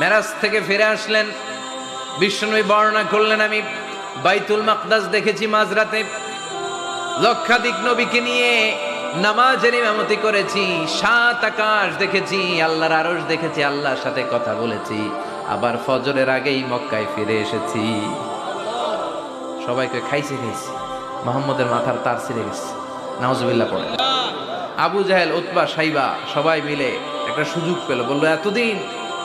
মেরাজ থেকে ফিরে আসলেন। বিষ্ণুই বর্ণনা করলেন, আমি বাইতুল মাকদাস দেখেছি মাঝরাতে। লক্ষাধিক নবীকে নিয়ে নামাজের ইমামতি করেছি, সাত আকাশ দেখেছি, আল্লাহর আরশ দেখেছি, আল্লাহর সাথে কথা বলেছি। আবার ফজরের আগেই মক্কায় ফিরে এসেছি। সবাইকে খাইছে খাইছি। মোহাম্মদের মাথার তার ছিঁড়ে গেছে। নাউজুবিল্লাহ পড়ে। আবু জাহেল, উতবা, সাইবা, সবাই মিলে একটা সুযোগ পেল। বলল, এতদিন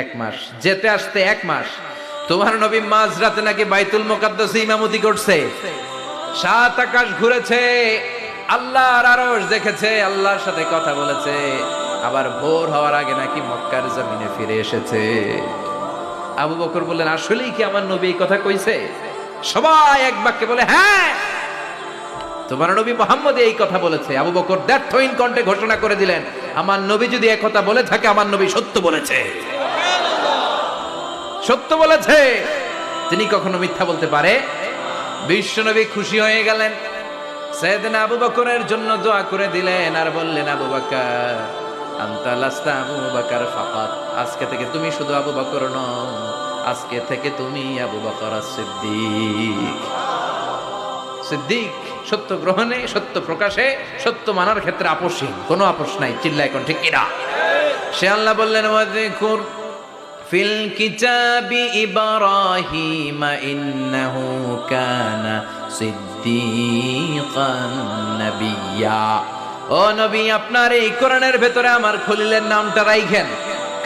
এক মাস। যেতে আসতে এক মাস। তোমার নবী মাঝরাতে নাকি বাইতুল মোকাদ্দাসে ইমামতি করছে। সাত আকাশ ঘুরেছে, আল্লাহর আরশ দেখেছে, আল্লাহর সাথে কথা বলেছে। আবার ভোর হওয়ার আগে নাকি মক্কার জমিনে ফিরে এসেছে। আবু বকর বললেন, আসলেই কি আমার নবী এই কথা কইছে? সবাই এক বাক্যে বলে হ্যাঁ তোমার নবী মোহাম্মদ এই কথা বলেছে। আবু বকর দ্যার্থহীন কণ্ঠে ঘোষণা করে দিলেন, আমার নবী যদি এক কথা বলে থাকে, আমার নবী সত্য বলেছে। সত্য বলেছে। তিনি কখনো মিথ্যা বলতে পারে। বিশ্বনবী খুশি হয়ে গেলেন। সেদিন আবু বকরের জন্য দোয়া করে দিলেন আর বললেন, আবু বকর, আন্তা লাস্তা আবু বকর ফাকাত আজকে থেকে তুমি শুধু আবু বকর নও, আজকে থেকে তুমি আবু বকর সিদ্দিক। সিদ্দিক সত্য গ্রহণে, সত্য প্রকাশে, সত্য মানার ক্ষেত্রে আপোষহীন। কোনো আপোষ নাই চিল্লা এখন ঠিক কিনা? সে আল্লাহ বললেন, ওয়াযকুর ফিল কিতাবি ইব্রাহিম ইন্নাহু কানা সিদ্দিকান নাবিয়্যা ও নবী, আপনার এই কোরআনের ভেতরে আমার খলিলের নামটা রাইখেন।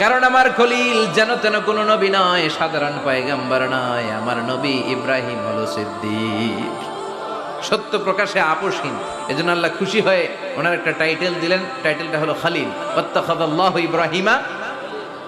কারণ আমার খলিল যেন তেন কোনো নবী নয়, সাধারণ পয়গাম্বার নয়, আমার নবী ইব্রাহিম হলো সিদ্দিক। সত্য প্রকাশে আপোষহীন, এজন্য আল্লাহ খুশি হয়ে ওনার একটা টাইটেল দিলেন, টাইটেলটা হলো খালিল। অত্তাখাদাল্লাহ ইব্রাহিমা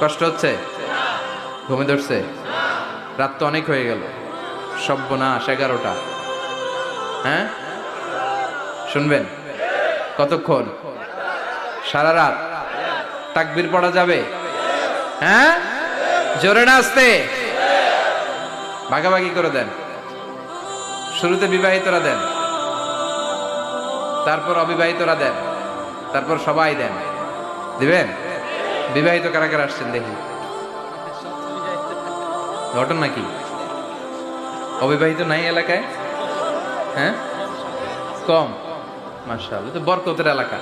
কষ্ট হচ্ছে? ঘুমে ধরছে? রাত তো অনেক হয়ে গেল। সব্যনাশ এগারোটা। হ্যাঁ? শুনবেন? কতক্ষণ? সারা রাত। তাকবির পড়া যাবে? হ্যাঁ? জোরে না আসতে ভাগাভাগি করে দেন। শুরুতে বিবাহিতরা দেন। তারপর অবিবাহিতরা দেন। তারপর সবাই দেন। দিবেন? বিবাহিত কারা কারা আসছেন দেখি। ঘটনা নাকি? অবিবাহিত নাই এলাকায়? হ্যাঁ? কম। মার্শাল তো বরকতের এলাকা।